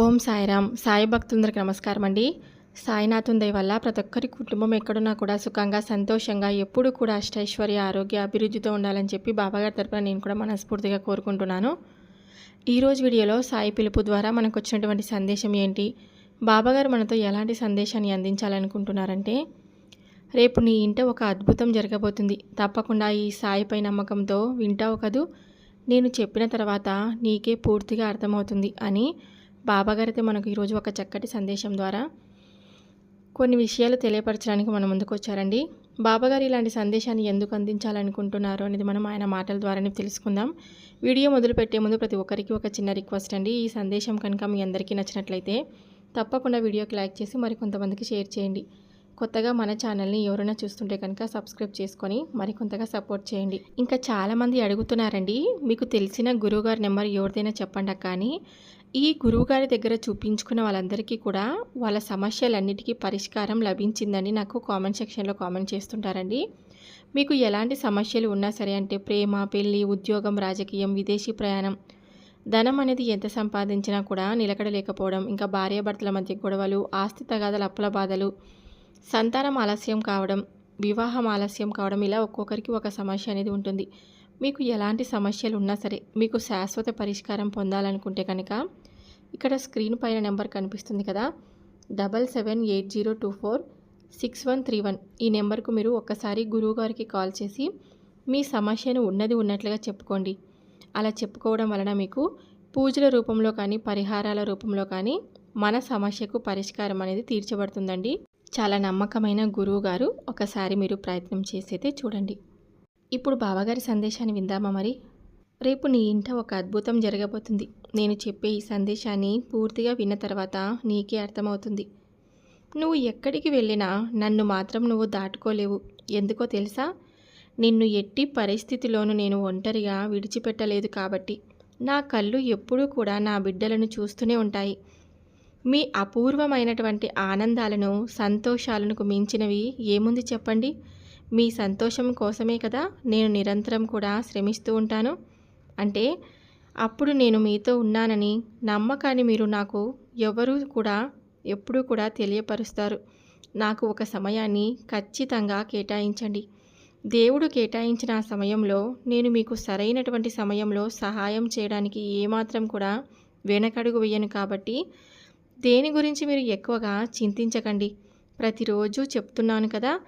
ఓం సాయిరామ్. సాయి భక్తులందరికి నమస్కారం అండి. సాయినాథం దయ వల్ల ప్రతి ఒక్కరి కుటుంబం ఎక్కడున్నా కూడా సుఖంగా సంతోషంగా ఎప్పుడు కూడా అష్టైశ్వర్య ఆరోగ్య అభివృద్ధితో ఉండాలని చెప్పి బాబాగారి తరపున నేను కూడా మనస్ఫూర్తిగా కోరుకుంటున్నాను. ఈరోజు వీడియోలో సాయి పిలుపు ద్వారా మనకు వచ్చినటువంటి సందేశం ఏంటి? బాబాగారు మనతో ఎలాంటి సందేశాన్ని అందించాలనుకుంటున్నారంటే రేపు నీ ఇంట ఒక అద్భుతం జరగబోతుంది. తప్పకుండా ఈ సాయిపై నమ్మకంతో వింటావు కదూ? నేను చెప్పిన తర్వాత నీకే పూర్తిగా అర్థమవుతుంది అని బాబాగారు అయితే మనకు ఈరోజు ఒక చక్కటి సందేశం ద్వారా కొన్ని విషయాలు తెలియపరచడానికి మన ముందుకు వచ్చారండి. బాబాగారు ఇలాంటి సందేశాన్ని ఎందుకు అందించాలనుకుంటున్నారు అనేది మనం ఆయన మాటల ద్వారానే తెలుసుకుందాం. వీడియో మొదలు పెట్టే ముందు ప్రతి ఒక్కరికి ఒక చిన్న రిక్వెస్ట్ అండి. ఈ సందేశం కనుక మీ అందరికీ నచ్చినట్లయితే తప్పకుండా వీడియోకి లైక్ చేసి మరికొంతమందికి షేర్ చేయండి. కొత్తగా మన ఛానల్ని ఎవరైనా చూస్తుంటే కనుక సబ్స్క్రైబ్ చేసుకొని మరికొంతగా సపోర్ట్ చేయండి. ఇంకా చాలామంది అడుగుతున్నారండి మీకు తెలిసిన గురువుగారి నెంబర్ ఎవరిదైనా చెప్పండి కానీ ఈ గురువుగారి దగ్గర చూపించుకున్న వాళ్ళందరికీ కూడా వాళ్ళ సమస్యలన్నిటికీ పరిష్కారం లభించిందని నాకు కామెంట్ సెక్షన్లో కామెంట్ చేస్తుంటారండి. మీకు ఎలాంటి సమస్యలు ఉన్నా సరే అంటే ప్రేమ పెళ్ళి ఉద్యోగం రాజకీయం విదేశీ ప్రయాణం ధనం అనేది ఎంత సంపాదించినా కూడా నిలకడలేకపోవడం ఇంకా భార్యాభర్తల మధ్య గొడవలు ఆస్తి తగాదల అప్పుల బాధలు సంతానం ఆలస్యం కావడం వివాహం ఆలస్యం కావడం ఇలా ఒక్కొక్కరికి ఒక సమస్య అనేది ఉంటుంది. మీకు ఎలాంటి సమస్యలు ఉన్నా సరే మీకు శాశ్వత పరిష్కారం పొందాలనుకుంటే కనుక ఇక్కడ స్క్రీన్ పైన నెంబర్ కనిపిస్తుంది కదా. Double seven eight zero two four six one three one ఈ నెంబర్కు మీరు ఒక్కసారి గురువుగారికి కాల్ చేసి మీ సమస్యను ఉన్నది ఉన్నట్లుగా చెప్పుకోండి. అలా చెప్పుకోవడం వలన మీకు పూజల రూపంలో కానీ పరిహారాల రూపంలో కానీ మన సమస్యకు పరిష్కారం అనేది తీర్చబడుతుందండి. చాలా నమ్మకమైన గురువు గారు ఒకసారి మీరు ప్రయత్నం చేసైతే చూడండి. ఇప్పుడు బావగారి సందేశాన్ని విందామా మరి? రేపు నీ ఇంట ఒక అద్భుతం జరగబోతుంది. నేను చెప్పే ఈ సందేశాన్ని పూర్తిగా విన్న తర్వాత నీకే అర్థమవుతుంది. నువ్వు ఎక్కడికి వెళ్ళినా నన్ను మాత్రం నువ్వు దాటుకోలేవు. ఎందుకో తెలుసా? నిన్ను ఎట్టి పరిస్థితిలోనూ నేను ఒంటరిగా విడిచిపెట్టలేదు కాబట్టి. నా కళ్ళు ఎప్పుడూ కూడా నా బిడ్డలను చూస్తూనే ఉంటాయి. మీ అపూర్వమైనటువంటి ఆనందాలను సంతోషాలను మించినవి ఏముంది చెప్పండి? మీ సంతోషం కోసమే కదా నేను నిరంతరం కూడా శ్రమిస్తూ ఉంటాను? అంటే అప్పుడు నేను మీతో ఉన్నానని నమ్మకాన్ని మీరు నాకు ఎవరు కూడా ఎప్పుడూ కూడా తెలియపరుస్తారు. నాకు ఒక సమయాన్ని ఖచ్చితంగా కేటాయించండి. దేవుడు కేటాయించిన ఆ సమయంలో నేను మీకు సరైనటువంటి సమయంలో సహాయం చేయడానికి ఏమాత్రం కూడా వెనకడుగు వేయను కాబట్టి దేని గురించి మీరు ఎక్కువగా చింతించకండి. ప్రతిరోజు చెప్తున్నాను కదా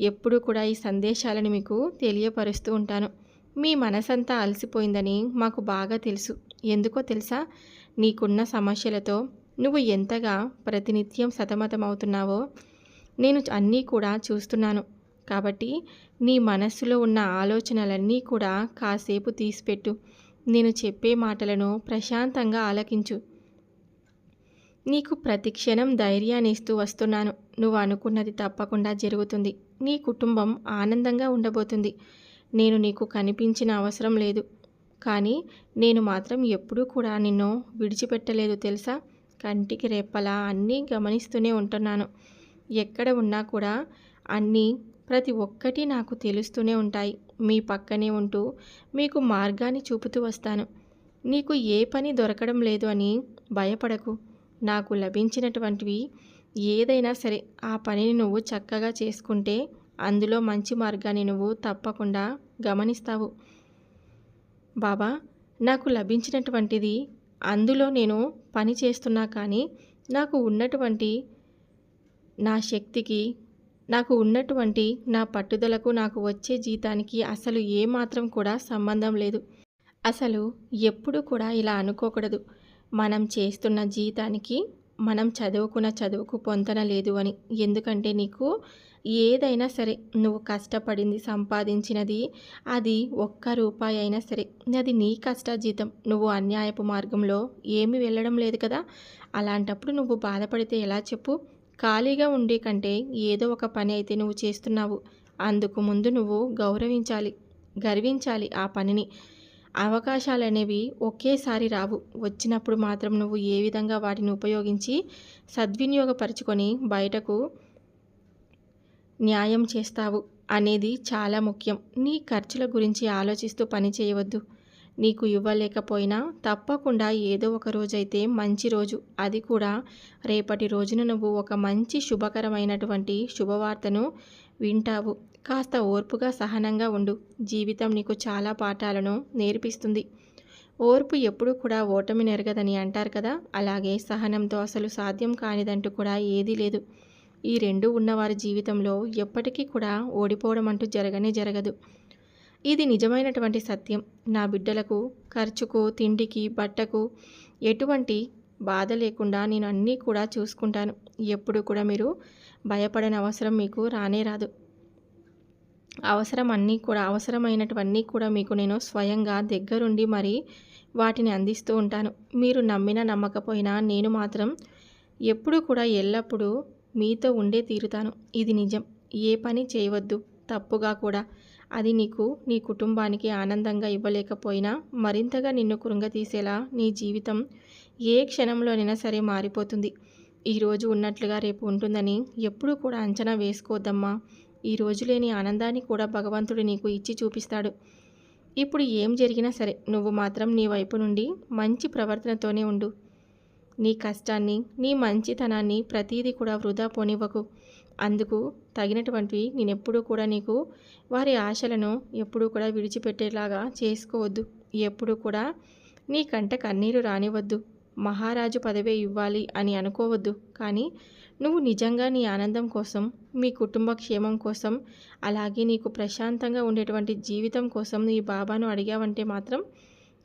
ఎప్పుడు కూడా ఈ సందేశాలను మీకు తెలియపరుస్తూ ఉంటాను. మీ మనసంతా అలసిపోయిందని మాకు బాగా తెలుసు. ఎందుకో తెలుసా? నీకున్న సమస్యలతో నువ్వు ఎంతగా ప్రతినిత్యం సతమతమవుతున్నావో నేను అన్నీ కూడా చూస్తున్నాను. కాబట్టి నీ మనస్సులో ఉన్న ఆలోచనలన్నీ కూడా కాసేపు తీసిపెట్టు. నేను చెప్పే మాటలను ప్రశాంతంగా ఆలకించు. నీకు ప్రతిక్షణం ధైర్యాన్ని ఇస్తూ వస్తున్నాను. నువ్వు అనుకున్నది తప్పకుండా జరుగుతుంది. నీ కుటుంబం ఆనందంగా ఉండబోతుంది. నేను నీకు కనిపించిన అవసరం లేదు. కానీ నేను మాత్రం ఎప్పుడూ కూడా నిన్ను విడిచిపెట్టలేదు తెలుసా? కంటికి రెప్పలా అన్నీ గమనిస్తూనే ఉంటున్నాను. ఎక్కడ ఉన్నా కూడా అన్నీ ప్రతి ఒక్కటి నాకు తెలుస్తూనే ఉంటాయి. మీ పక్కనే ఉంటూ మీకు మార్గాన్ని చూపుతూ వస్తాను. నీకు ఏ పని దొరకడం లేదు అని భయపడకు. నాకు లభించినటువంటివి ఏదైనా సరే ఆ పనిని నువ్వు చక్కగా చేసుకుంటే అందులో మంచి మార్గాన్ని నువ్వు తప్పకుండా గమనిస్తావు. బాబా నాకు లభించినటువంటిది అందులో నేను పని చేస్తున్నా కానీ నాకు ఉన్నటువంటి నా శక్తికి నాకు ఉన్నటువంటి నా పట్టుదలకు నాకు వచ్చే జీతానికి అసలు ఏమాత్రం కూడా సంబంధం లేదు. అసలు ఎప్పుడు కూడా ఇలా అనుకోకూడదు. మనం చేస్తున్న జీతానికి మనం చదువుకున్న చదువుకు పొంతన లేదు అని. ఎందుకంటే నీకు ఏదైనా సరే నువ్వు కష్టపడింది సంపాదించినది అది ఒక్క రూపాయి అయినా సరే అది నీ కష్టాజీతం. నువ్వు అన్యాయపు మార్గంలో ఏమీ వెళ్ళడం లేదు కదా? అలాంటప్పుడు నువ్వు బాధపడితే ఎలా చెప్పు? ఖాళీగా ఉండే కంటే ఏదో ఒక పని అయితే నువ్వు చేస్తున్నావు. అందుకు ముందు నువ్వు గౌరవించాలి గర్వించాలి ఆ పనిని. అవకాశాలు అనేవి ఒకేసారి రావు. వచ్చినప్పుడు మాత్రం నువ్వు ఏ విధంగా వాటిని ఉపయోగించి సద్వినియోగపరుచుకొని బయటకు న్యాయం చేస్తావు అనేది చాలా ముఖ్యం. నీ ఖర్చుల గురించి ఆలోచిస్తూ పని చేయవద్దు. నీకు ఇవ్వలేకపోయినా తప్పకుండా ఏదో ఒక రోజైతే మంచి రోజు. అది కూడా రేపటి రోజున నువ్వు ఒక మంచి శుభకరమైనటువంటి శుభవార్తను వింటావు. కాస్త ఓర్పుగా సహనంగా ఉండు. జీవితం నీకు చాలా పాఠాలను నేర్పిస్తుంది. ఓర్పు ఎప్పుడూ కూడా ఓటమి నెరగదని అంటారు కదా. అలాగే సహనంతో అసలు సాధ్యం కానిదంటూ కూడా ఏదీ లేదు. ఈ రెండు ఉన్నవారి జీవితంలో ఎప్పటికీ కూడా ఓడిపోవడం అంటూ జరగనే జరగదు. ఇది నిజమైనటువంటి సత్యం. నా బిడ్డలకు ఖర్చుకు తిండికి బట్టకు ఎటువంటి బాధ లేకుండా నేను అన్నీ కూడా చూసుకుంటాను. ఎప్పుడు కూడా మీరు భయపడని అవసరం మీకు రానే రాదు. అవసరం అన్నీ కూడా అవసరమైనటువన్నీ కూడా మీకు నేను స్వయంగా దగ్గరుండి మరి వాటిని అందిస్తూ ఉంటాను. మీరు నమ్మినా నమ్మకపోయినా నేను మాత్రం ఎప్పుడు కూడా ఎల్లప్పుడూ మీతో ఉండే తీరుతాను. ఇది నిజం. ఏ పని చేయవద్దు. తప్పుగా కూడా. అది నీకు నీ కుటుంబానికి ఆనందంగా ఇవ్వలేకపోయినా మరింతగా నిన్ను కృంగతీసేలా నీ జీవితం ఏ క్షణంలోనైనా సరే మారిపోతుంది. ఈరోజు ఉన్నట్లుగా రేపు ఉంటుందని ఎప్పుడూ కూడా అంచనా వేసుకోవద్దమ్మా. ఈ రోజు లేని ఆనందాన్ని కూడా భగవంతుడు నీకు ఇచ్చి చూపిస్తాడు. ఇప్పుడు ఏం జరిగినా సరే నువ్వు మాత్రం నీ వైపు నుండి మంచి ప్రవర్తనతోనే ఉండు. నీ కష్టాన్ని నీ మంచితనాన్ని ప్రతీది కూడా వృధా పోనివ్వకు. అందుకు తగినటువంటివి నేనెప్పుడూ కూడా నీకు వారి ఆశలను ఎప్పుడూ కూడా విడిచిపెట్టేలాగా చేసుకోవద్దు. ఎప్పుడూ కూడా నీ కంట కన్నీరు రానివద్దు మహారాజు పదవే ఇవ్వాలి అని అనుకోవద్దు. కానీ నువ్వు నిజంగా నీ ఆనందం కోసం మీ కుటుంబ క్షేమం కోసం అలాగే నీకు ప్రశాంతంగా ఉండేటువంటి జీవితం కోసం నీ బాబాను అడిగావంటే మాత్రం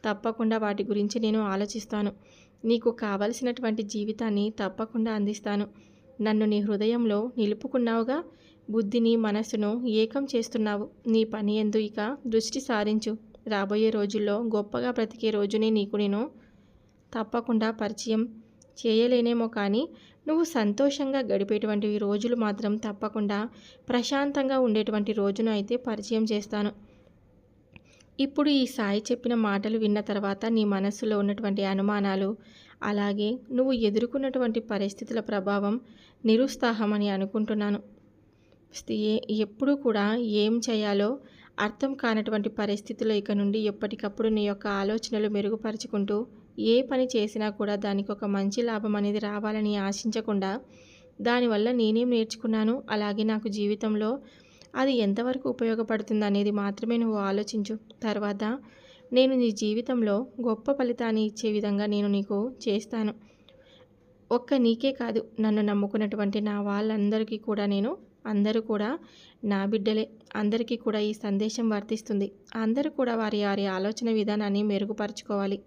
తప్పకుండా వాటి గురించి నేను ఆలోచిస్తాను. నీకు కావలసినటువంటి జీవితాన్ని తప్పకుండా అందిస్తాను. నన్ను నీ హృదయంలో నిలుపుకున్నావుగా బుద్ధిని మనస్సును ఏకం చేస్తున్నావు. నీ పని ఎందు ఇక దృష్టి సారించు. రాబోయే రోజుల్లో గొప్పగా బ్రతికే రోజునే నీకు నేను తప్పకుండా పరిచయం చేయలేనేమో కానీ నువ్వు సంతోషంగా గడిపేటువంటి రోజులు మాత్రం తప్పకుండా ప్రశాంతంగా ఉండేటువంటి రోజును అయితే పరిచయం చేస్తాను. ఇప్పుడు ఈ సాయి చెప్పిన మాటలు విన్న తర్వాత నీ మనస్సులో ఉన్నటువంటి అనుమానాలు అలాగే నువ్వు ఎదుర్కొన్నటువంటి పరిస్థితుల ప్రభావం నిరుత్సాహమని అనుకుంటున్నాను. ఎప్పుడూ కూడా ఏం చేయాలో అర్థం కానటువంటి పరిస్థితుల్లో ఇక నుండి ఎప్పటికప్పుడు నీ యొక్క ఆలోచనలు మెరుగుపరుచుకుంటూ ఏ పని చేసినా కూడా దానికి ఒక మంచి లాభం అనేది రావాలని ఆశించకుండా దానివల్ల నేనేం నేర్చుకున్నాను? అలాగే నాకు జీవితంలో అది ఎంతవరకు ఉపయోగపడుతుంది అనేది మాత్రమే నువ్వు ఆలోచించు. తర్వాత నేను నీ జీవితంలో గొప్ప ఫలితాన్ని ఇచ్చే విధంగా నేను నీకు చేస్తాను. ఒక్క నీకే కాదు నన్ను నమ్ముకున్నటువంటి నా వాళ్ళందరికీ కూడా నేను అందరూ కూడా నా బిడ్డలే. అందరికీ కూడా ఈ సందేశం వర్తిస్తుంది. అందరూ కూడా వారి వారి ఆలోచన విధానాన్ని మెరుగుపరచుకోవాలి.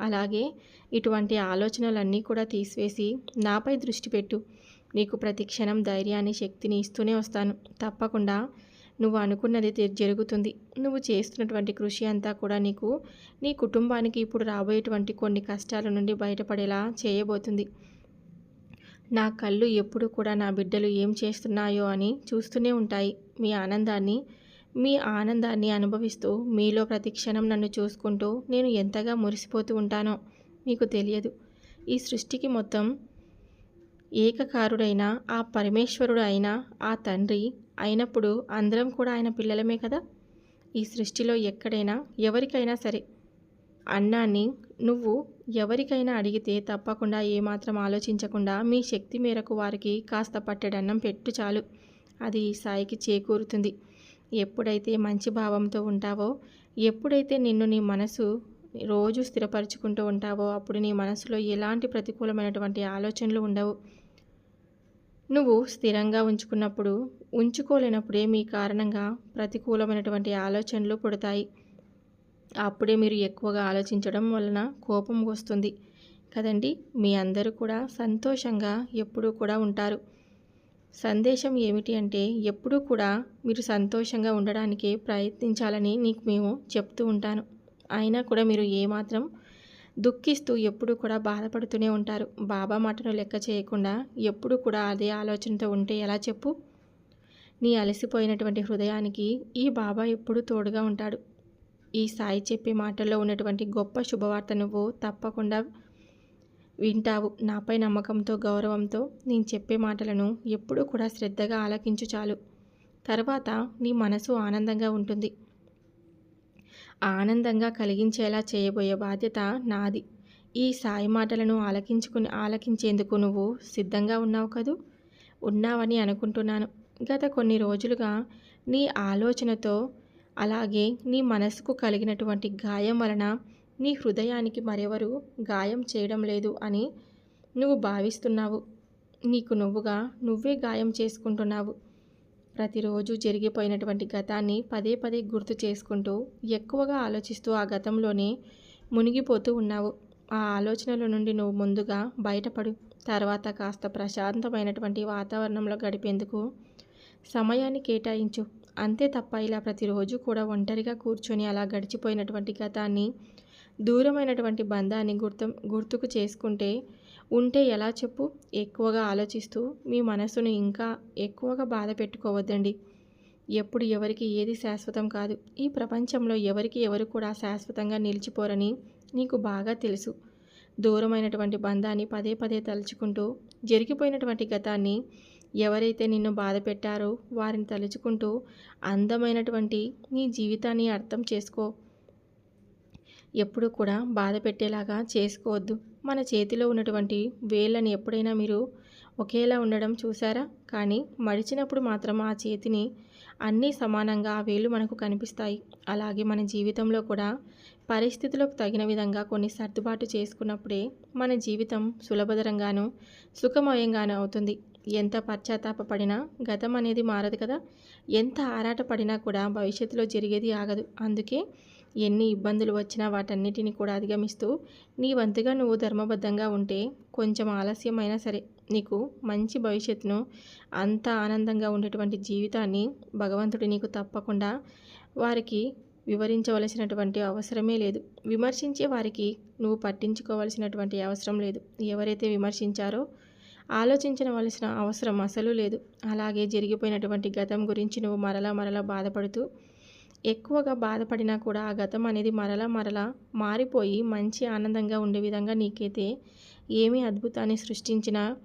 అలాగే ఇటువంటి ఆలోచనలన్నీ కూడా తీసివేసి నాపై దృష్టి పెట్టు. నీకు ప్రతి క్షణం ధైర్యాన్ని శక్తిని ఇస్తూనే వస్తాను. తప్పకుండా నువ్వు అనుకున్నది జరుగుతుంది. నువ్వు చేస్తున్నటువంటి కృషి అంతా కూడా నీకు నీ కుటుంబానికి ఇప్పుడు రాబోయేటువంటి కొన్ని కష్టాల నుండి బయటపడేలా చేయబోతుంది. నా కళ్ళు ఎప్పుడు కూడా నా బిడ్డలు ఏం చేస్తున్నాయో అని చూస్తూనే ఉంటాయి మీ ఆనందాన్ని. మీ ఆనందాన్ని అనుభవిస్తూ మీలో ప్రతి క్షణం నన్ను చూసుకుంటూ నేను ఎంతగా మురిసిపోతూ ఉంటానో మీకు తెలియదు. ఈ సృష్టికి మొత్తం ఏకకారుడైన ఆ పరమేశ్వరుడు అయిన ఆ తండ్రి అయినప్పుడు అందరం కూడా ఆయన పిల్లలమే కదా? ఈ సృష్టిలో ఎక్కడైనా ఎవరికైనా సరే అన్నాన్ని నువ్వు ఎవరికైనా అడిగితే తప్పకుండా ఏమాత్రం ఆలోచించకుండా మీ శక్తి మేరకు వారికి కాస్త పట్టెడన్నం పెట్టు చాలు. అది సాయికి చేకూరుతుంది. ఎప్పుడైతే మంచి భావంతో ఉంటావో ఎప్పుడైతే నిన్ను నీ మనసు రోజు స్థిరపరచుకుంటూ ఉంటావో అప్పుడు నీ మనసులో ఎలాంటి ప్రతికూలమైనటువంటి ఆలోచనలు ఉండవు. నువ్వు స్థిరంగా ఉంచుకున్నప్పుడు ఉంచుకోలేనప్పుడే మీ కారణంగా ప్రతికూలమైనటువంటి ఆలోచనలు పుడతాయి. అప్పుడే మీరు ఎక్కువగా ఆలోచించడం వలన కోపం వస్తుంది కదండి. మీ అందరూ కూడా సంతోషంగా ఎప్పుడూ కూడా ఉంటారు. సందేశం ఏమిటి అంటే ఎప్పుడూ కూడా మీరు సంతోషంగా ఉండడానికే ప్రయత్నించాలని నీకు మేము చెప్తూ ఉంటాను. అయినా కూడా మీరు ఏమాత్రం దుఃఖిస్తూ ఎప్పుడూ కూడా బాధపడుతూనే ఉంటారు. బాబా మాటను లెక్క చేయకుండా ఎప్పుడు కూడా అదే ఆలోచనతో ఉంటే ఎలా చెప్పు? నీ అలసిపోయినటువంటి హృదయానికి ఈ బాబా ఎప్పుడూ తోడుగా ఉంటాడు. ఈ సాయి చెప్పే మాటల్లో ఉన్నటువంటి గొప్ప శుభవార్త నువ్వు తప్పకుండా వింటావు. నాపై నమ్మకంతో గౌరవంతో నేను చెప్పే మాటలను ఎప్పుడూ కూడా శ్రద్ధగా ఆలకించు చాలు. తర్వాత నీ మనసు ఆనందంగా ఉంటుంది. ఆనందంగా కలిగించేలా చేయబోయే బాధ్యత నాది. ఈ సాయి మాటలను ఆలకించుకుని ఆలకించేందుకు నువ్వు సిద్ధంగా ఉన్నావు కదూ? ఉన్నావని అనుకుంటున్నాను. గత కొన్ని రోజులుగా నీ ఆలోచనతో అలాగే నీ మనసుకు కలిగినటువంటి గాయం వలన నీ హృదయానికి మరెవరు గాయం చేయడం లేదు అని నువ్వు భావిస్తున్నావు. నీకు నువ్వుగా నువ్వే గాయం చేసుకుంటున్నావు. ప్రతిరోజు జరిగిపోయినటువంటి గతాన్ని పదే పదే గుర్తు చేసుకుంటూ ఎక్కువగా ఆలోచిస్తూ ఆ గతంలోనే మునిగిపోతూ ఉన్నావు. ఆ ఆలోచనల నుండి నువ్వు ముందుగా బయటపడు. తర్వాత కాస్త ప్రశాంతమైనటువంటి వాతావరణంలో గడిపేందుకు సమయాన్ని కేటాయించు. అంతే తప్ప ఇలా ప్రతిరోజు కూడా ఒంటరిగా కూర్చొని అలా గడిచిపోయినటువంటి గతాన్ని దూరమైనటువంటి బంధాన్ని గుర్తు గుర్తుకు చేసుకుంటే ఉంటే ఎలా చెప్పు? ఎక్కువగా ఆలోచిస్తూ మీ మనసును ఇంకా ఎక్కువగా బాధ పెట్టుకోవద్దండి. ఎప్పుడు ఎవరికి ఏది శాశ్వతం కాదు. ఈ ప్రపంచంలో ఎవరికి ఎవరు కూడా శాశ్వతంగా నిలిచిపోరని నీకు బాగా తెలుసు. దూరమైనటువంటి బంధాన్ని పదే పదే తలుచుకుంటూ జరిగిపోయినటువంటి గతాన్ని ఎవరైతే నిన్ను బాధ పెట్టారో వారిని తలుచుకుంటూ అందమైనటువంటి నీ జీవితాన్ని అర్థం చేసుకో. ఎప్పుడు కూడా బాధ పెట్టేలాగా చేసుకోవద్దు. మన చేతిలో ఉన్నటువంటి వేళ్ళని ఎప్పుడైనా మీరు ఒకేలా ఉండడం చూసారా కానీ మడిచినప్పుడు మాత్రం ఆ చేతిని అన్నీ సమానంగా ఆ వేళ్ళు మనకు కనిపిస్తాయి. అలాగే మన జీవితంలో కూడా పరిస్థితులకు తగిన విధంగా కొన్ని సర్దుబాటు చేసుకున్నప్పుడే మన జీవితం సులభతరంగాను సుఖమయంగాను అవుతుంది. ఎంత పశ్చాత్తాపడినా గతం అనేది మారదు కదా. ఎంత ఆరాటపడినా కూడా భవిష్యత్తులో జరిగేది ఆగదు. అందుకే ఎన్ని ఇబ్బందులు వచ్చినా వాటన్నిటిని కూడా అధిగమిస్తూ నీ వంతుగా నువ్వు ధర్మబద్ధంగా ఉంటే కొంచెం ఆలస్యమైనా సరే నీకు మంచి భవిష్యత్తును అంత ఆనందంగా ఉండేటువంటి జీవితాన్ని భగవంతుడు నీకు తప్పకుండా వారికి వివరించవలసినటువంటి అవసరమే లేదు. విమర్శించే వారికి నువ్వు పట్టించుకోవలసినటువంటి అవసరం లేదు. ఎవరైతే విమర్శించారో ఆలోచించవలసిన అవసరం అసలు లేదు. అలాగే జరిగిపోయినటువంటి గతం గురించి నువ్వు మరలా మరలా బాధపడుతూ ఎక్కువగా బాధపడినా కూడా ఆ గతం అనేది మరలా మరలా మారిపోయి మంచి ఆనందంగా ఉండే విధంగా నీకైతే ఏమీ అద్భుతాన్ని సృష్టించినా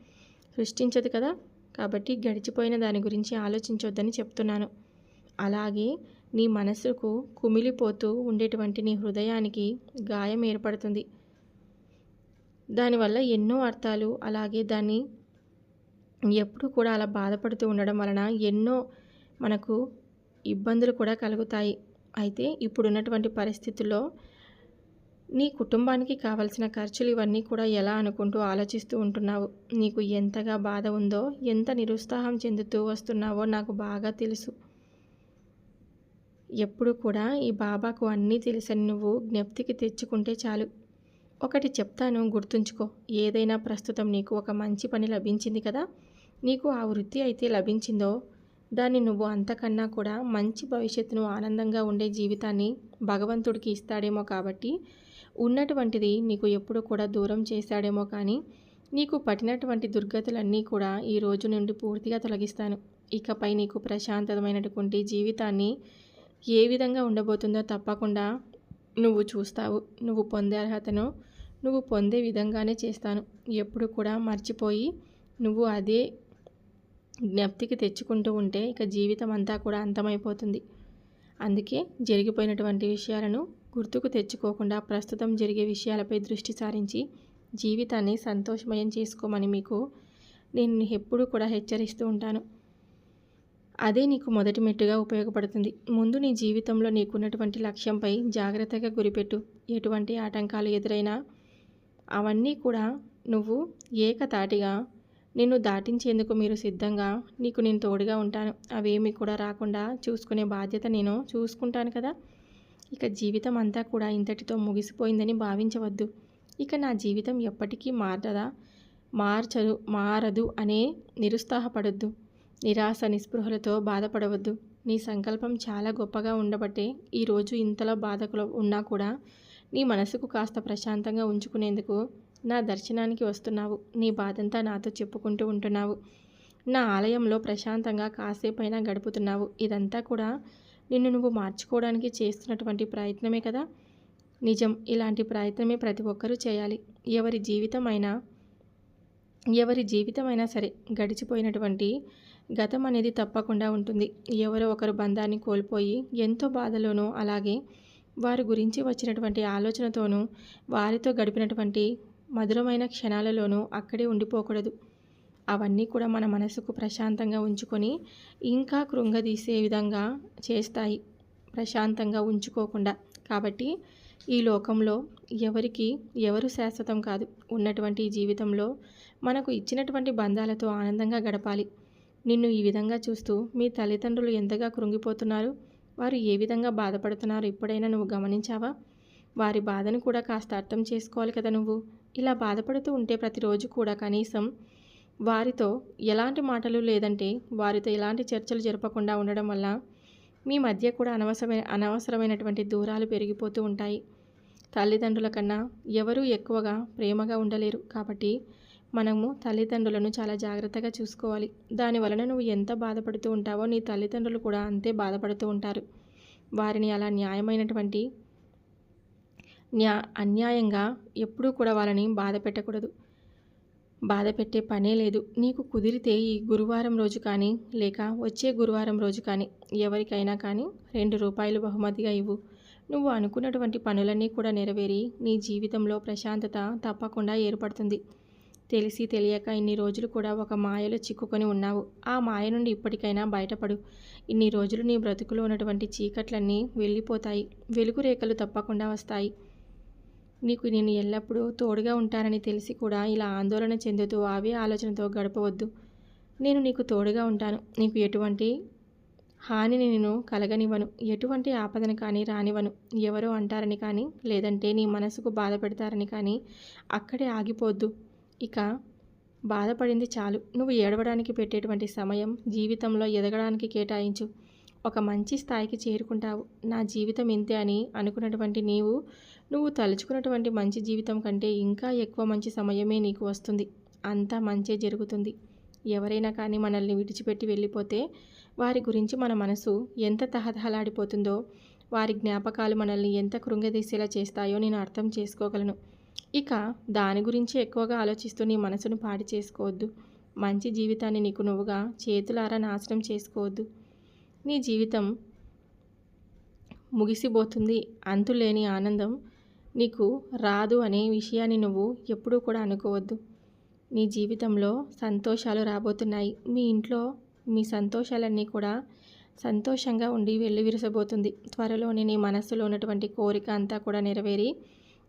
సృష్టించదు కదా. కాబట్టి గడిచిపోయిన దాని గురించి ఆలోచించొద్దని చెప్తున్నాను. అలాగే నీ మనసుకు కుమిలిపోతూ ఉండేటువంటి నీ హృదయానికి గాయం ఏర్పడుతుంది. దానివల్ల ఎన్నో అర్థాలు అలాగే దాన్ని ఎప్పుడు కూడా అలా బాధపడుతూ ఉండడం వలన ఎన్నో మనకు ఇబ్బందులు కూడా కలుగుతాయి. అయితే ఇప్పుడున్నటువంటి పరిస్థితుల్లో నీ కుటుంబానికి కావలసిన ఖర్చులు ఇవన్నీ కూడా ఎలా అనుకుంటూ ఆలోచిస్తూ ఉంటున్నావు? నీకు ఎంతగా బాధ ఉందో ఎంత నిరుత్సాహం చెందుతూ వస్తున్నావో నాకు బాగా తెలుసు. ఎప్పుడు కూడా ఈ బాబాకు అన్నీ తెలుసని నువ్వు జ్ఞప్తికి తెచ్చుకుంటే చాలు. ఒకటి చెప్తాను గుర్తుంచుకో. ఏదైనా ప్రస్తుతం నీకు ఒక మంచి పని లభించింది కదా? నీకు ఆ వృత్తి అయితే లభించిందో? దాన్ని నువ్వు అంతకన్నా కూడా మంచి భవిష్యత్తును ఆనందంగా ఉండే జీవితాన్ని భగవంతుడికి ఇస్తాడేమో కాబట్టి ఉన్నటువంటిది నీకు ఎప్పుడు కూడా దూరం చేశాడేమో కానీ నీకు పట్టినటువంటి దుర్గతులన్నీ కూడా ఈ రోజు నుండి పూర్తిగా తొలగిస్తాను. ఇకపై నీకు ప్రశాంతమైనటువంటి జీవితాన్ని ఏ విధంగా ఉండబోతుందో తప్పకుండా నువ్వు చూస్తావు నువ్వు పొందే అర్హతను నువ్వు పొందే విధంగానే చేస్తాను. ఎప్పుడు కూడా మర్చిపోయి నువ్వు అదే జ్ఞప్తికి తెచ్చుకుంటూ ఉంటే ఇక జీవితం అంతా కూడా అంతమైపోతుంది. అందుకే జరిగిపోయినటువంటి విషయాలను గుర్తుకు తెచ్చుకోకుండా ప్రస్తుతం జరిగే విషయాలపై దృష్టి సారించి జీవితాన్ని సంతోషమయం చేసుకోమని మీకు నేను ఎప్పుడూ కూడా హెచ్చరిస్తూ ఉంటాను. అదే నీకు మొదటి మెట్టుగా ఉపయోగపడుతుంది. ముందు నీ జీవితంలో నీకున్నటువంటి లక్ష్యంపై జాగ్రత్తగా గురిపెట్టు. ఎటువంటి ఆటంకాలు ఎదురైనా అవన్నీ కూడా నువ్వు ఏకతాటిగా నిన్ను దాటించేందుకు మీరు సిద్ధంగా నీకు నేను తోడుగా ఉంటాను. అవేమి కూడా రాకుండా చూసుకునే బాధ్యత నేను చూసుకుంటాను కదా. ఇక జీవితం అంతా కూడా ఇంతటితో ముగిసిపోయిందని భావించవద్దు. ఇక నా జీవితం ఎప్పటికీ మారదా మార్చదు మారదు అనే నిరుత్సాహపడొద్దు. నిరాశ నిస్పృహలతో బాధపడవద్దు. నీ సంకల్పం చాలా గొప్పగా ఉండబట్టే ఈరోజు ఇంతలో బాధకులు ఉన్నా కూడా నీ మనసుకు కాస్త ప్రశాంతంగా ఉంచుకునేందుకు నా దర్శనానికి వస్తున్నావు. నీ బాధంతా నాతో చెప్పుకుంటూ ఉంటున్నావు. నా ఆలయంలో ప్రశాంతంగా కాసేపైనా గడుపుతున్నావు. ఇదంతా కూడా నిన్ను నువ్వు మార్చుకోవడానికి చేస్తున్నటువంటి ప్రయత్నమే కదా? నిజం ఇలాంటి ప్రయత్నమే ప్రతి ఒక్కరూ చేయాలి. ఎవరి జీవితం అయినా ఎవరి జీవితమైనా సరే గడిచిపోయినటువంటి గతం అనేది తప్పకుండా ఉంటుంది. ఎవరో ఒకరు బంధాన్ని కోల్పోయి ఎంతో బాధలోనూ అలాగే వారి గురించి వచ్చినటువంటి ఆలోచనతోనూ వారితో గడిపినటువంటి మధురమైన క్షణాలలోనూ అక్కడే ఉండిపోకూడదు. అవన్నీ కూడా మన మనసుకు ప్రశాంతంగా ఉంచుకొని ఇంకా కృంగదీసే విధంగా చేస్తాయి. ప్రశాంతంగా ఉంచుకోకుండా. కాబట్టి ఈ లోకంలో ఎవరికి ఎవరు శాశ్వతం కాదు. ఉన్నటువంటి జీవితంలో మనకు ఇచ్చినటువంటి బంధాలతో ఆనందంగా గడపాలి. నిన్ను ఈ విధంగా చూస్తూ మీ తల్లిదండ్రులు ఎంతగా కృంగిపోతున్నారు? వారు ఏ విధంగా బాధపడుతున్నారో? ఎప్పుడైనా నువ్వు గమనించావా? వారి బాధను కూడా కాస్త అర్థం చేసుకోవాలి కదా నువ్వు? ఇలా బాధపడుతూ ఉంటే ప్రతిరోజు కూడా కనీసం వారితో ఎలాంటి మాటలు లేదంటే వారితో ఎలాంటి చర్చలు జరపకుండా ఉండడం వల్ల మీ మధ్య కూడా అనవసరమైన అనవసరమైనటువంటి దూరాలు పెరిగిపోతూ ఉంటాయి. తల్లిదండ్రుల కన్నా ఎవరూ ఎక్కువగా ప్రేమగా ఉండలేరు. కాబట్టి మనము తల్లిదండ్రులను చాలా జాగ్రత్తగా చూసుకోవాలి. దాని వలన నువ్వు ఎంత బాధపడుతూ ఉంటావో నీ తల్లిదండ్రులు కూడా అంతే బాధపడుతూ ఉంటారు. వారిని అలా న్యాయమైనటువంటి న్యా అన్యాయంగా ఎప్పుడూ కూడా వాళ్ళని బాధ పెట్టకూడదు. బాధ పెట్టే పనే లేదు. నీకు కుదిరితే ఈ గురువారం రోజు కానీ లేక వచ్చే గురువారం రోజు కానీ ఎవరికైనా కానీ రెండు రూపాయలు బహుమతిగా ఇవ్వు. నువ్వు అనుకున్నటువంటి పనులన్నీ కూడా నెరవేరి నీ జీవితంలో ప్రశాంతత తప్పకుండా ఏర్పడుతుంది. తెలిసి తెలియక ఇన్ని రోజులు కూడా ఒక మాయలో చిక్కుకొని ఉన్నావు. ఆ మాయ నుండి ఇప్పటికైనా బయటపడు. ఇన్ని రోజులు నీ బ్రతుకులో ఉన్నటువంటి చీకట్లన్నీ వెళ్ళిపోతాయి. వెలుగు రేఖలు తప్పకుండా వస్తాయి. నీకు నేను ఎల్లప్పుడూ తోడుగా ఉంటానని తెలిసి కూడా ఇలా ఆందోళన చెందుతూ అవే ఆలోచనతో గడపవద్దు. నేను నీకు తోడుగా ఉంటాను. నీకు ఎటువంటి హానిని నేను కలగనివ్వను. ఎటువంటి ఆపదను కానీ రానివ్వను. ఎవరో అంటారని కానీ లేదంటే నీ మనసుకు బాధ పెడతారని కానీ అక్కడే ఆగిపోద్దు. ఇక బాధపడింది చాలు. నువ్వు ఏడవడానికి పెట్టేటువంటి సమయం జీవితంలో ఎదగడానికి కేటాయించు. ఒక మంచి స్థాయికి చేరుకుంటావు. నా జీవితం ఇంతే అని అనుకున్నటువంటి నీవు నువ్వు తలుచుకున్నటువంటి మంచి జీవితం కంటే ఇంకా ఎక్కువ మంచి సమయమే నీకు వస్తుంది. అంతా మంచే జరుగుతుంది. ఎవరైనా కానీ మనల్ని విడిచిపెట్టి వెళ్ళిపోతే వారి గురించి మన మనసు ఎంత తహతహలాడిపోతుందో వారి జ్ఞాపకాలు మనల్ని ఎంత కృంగదీసేలా చేస్తాయో నేను అర్థం చేసుకోగలను. ఇక దాని గురించి ఎక్కువగా ఆలోచిస్తూ నీ మనసును పాడి చేసుకోవద్దు. మంచి జీవితాన్ని నీకు నువ్వుగా చేతులారా నాశనం చేసుకోవద్దు. నీ జీవితం ముగిసిపోతుంది. అంతులేని ఆనందం నీకు రాదు అనే విషయాన్ని నువ్వు ఎప్పుడూ కూడా అనుకోవద్దు. నీ జీవితంలో సంతోషాలు రాబోతున్నాయి. మీ ఇంట్లో మీ సంతోషాలన్నీ కూడా సంతోషంగా ఉండి వెళ్ళి విరసబోతుంది త్వరలోనే నీ మనస్సులో ఉన్నటువంటి కోరిక అంతా కూడా నెరవేరి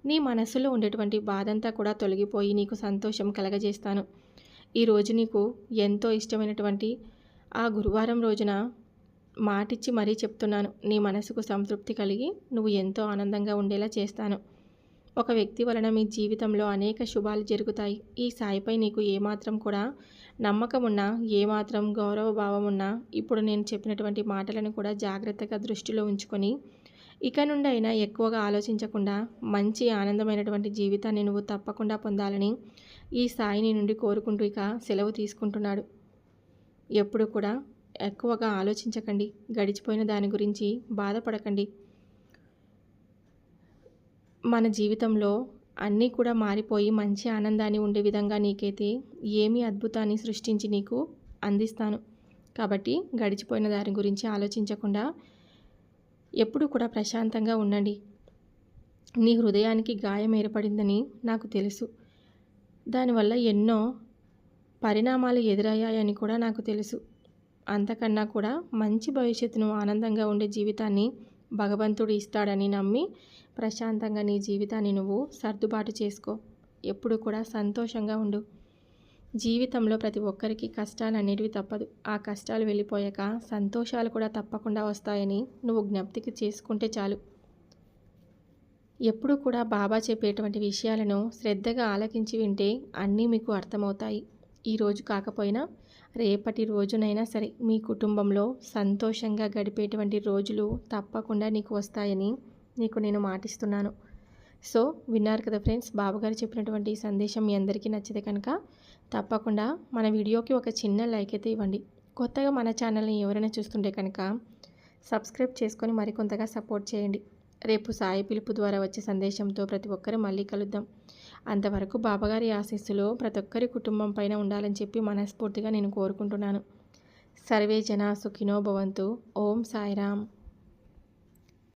నీ మనసులో ఉండేటువంటి బాధంతా కూడా తొలగిపోయి నీకు సంతోషం కలగజేస్తాను. ఈరోజు నీకు ఎంతో ఇష్టమైనటువంటి ఆ గురువారం రోజున మాటిచ్చి మరీ చెప్తున్నాను. నీ మనసుకు సంతృప్తి కలిగి నువ్వు ఎంతో ఆనందంగా ఉండేలా చేస్తాను. ఒక వ్యక్తి వలన మీ జీవితంలో అనేక శుభాలు జరుగుతాయి. ఈ సాయిపై నీకు ఏమాత్రం కూడా నమ్మకం ఉన్నా ఏమాత్రం గౌరవ భావం ఉన్నా ఇప్పుడు నేను చెప్పినటువంటి మాటలను కూడా జాగ్రత్తగా దృష్టిలో ఉంచుకొని ఇక నుండి అయినా ఎక్కువగా ఆలోచించకుండా మంచి ఆనందమైనటువంటి జీవితాన్ని నువ్వు తప్పకుండా పొందాలని ఈ సాయిని నుండి కోరుకుంటూ ఇక సెలవు తీసుకుంటున్నాడు. ఎప్పుడు కూడా ఎక్కువగా ఆలోచించకండి. గడిచిపోయిన దాని గురించి బాధపడకండి. మన జీవితంలో అన్నీ కూడా మారిపోయి మంచి ఆనందాన్ని ఉండే విధంగా నీకైతే ఏమి అద్భుతాన్ని సృష్టించి నీకు అందిస్తాను. కాబట్టి గడిచిపోయిన దాని గురించి ఆలోచించకుండా ఎప్పుడు కూడా ప్రశాంతంగా ఉండండి. నీ హృదయానికి గాయం ఏర్పడిందని నాకు తెలుసు. దానివల్ల ఎన్నో పరిణామాలు ఎదురయ్యాయని కూడా నాకు తెలుసు. అంతకన్నా కూడా మంచి భవిష్యత్తును ఆనందంగా ఉండే జీవితాన్ని భగవంతుడు ఇస్తాడని నమ్మి ప్రశాంతంగా నీ జీవితాన్ని నువ్వు సర్దుబాటు చేసుకో. ఎప్పుడు కూడా సంతోషంగా ఉండు. జీవితంలో ప్రతి ఒక్కరికి కష్టాలు అనేటివి తప్పదు. ఆ కష్టాలు వెళ్ళిపోయాక సంతోషాలు కూడా తప్పకుండా వస్తాయని నువ్వు జ్ఞప్తికి చేసుకుంటే చాలు. ఎప్పుడూ కూడా బాబా చెప్పేటువంటి విషయాలను శ్రద్ధగా ఆలకించి వింటే అన్నీ మీకు అర్థమవుతాయి. ఈరోజు కాకపోయినా రేపటి రోజునైనా సరే మీ కుటుంబంలో సంతోషంగా గడిపేటువంటి రోజులు తప్పకుండా నీకు వస్తాయని నీకు నేను మాటిస్తున్నాను. సో విన్నారు కదా ఫ్రెండ్స్ బాబుగారు చెప్పినటువంటి సందేశం మీ అందరికీ నచ్చితే కనుక తప్పకుండా మన వీడియోకి ఒక చిన్న లైక్ అయితే ఇవ్వండి. కొత్తగా మన ఛానల్ని ఎవరైనా చూస్తుంటే కనుక సబ్స్క్రైబ్ చేసుకొని మరికొంతగా సపోర్ట్ చేయండి. రేపు సాయి పిలుపు ద్వారా వచ్చే సందేశంతో ప్రతి ఒక్కరు మళ్ళీ కలుద్దాం. అంతవరకు బాబాగారి ఆశీస్సులో ప్రతి ఒక్కరి కుటుంబం పైన ఉండాలని చెప్పి మనస్ఫూర్తిగా నేను కోరుకుంటున్నాను. సర్వే జన సుఖినో భవంతు. ఓం సాయిరామ్.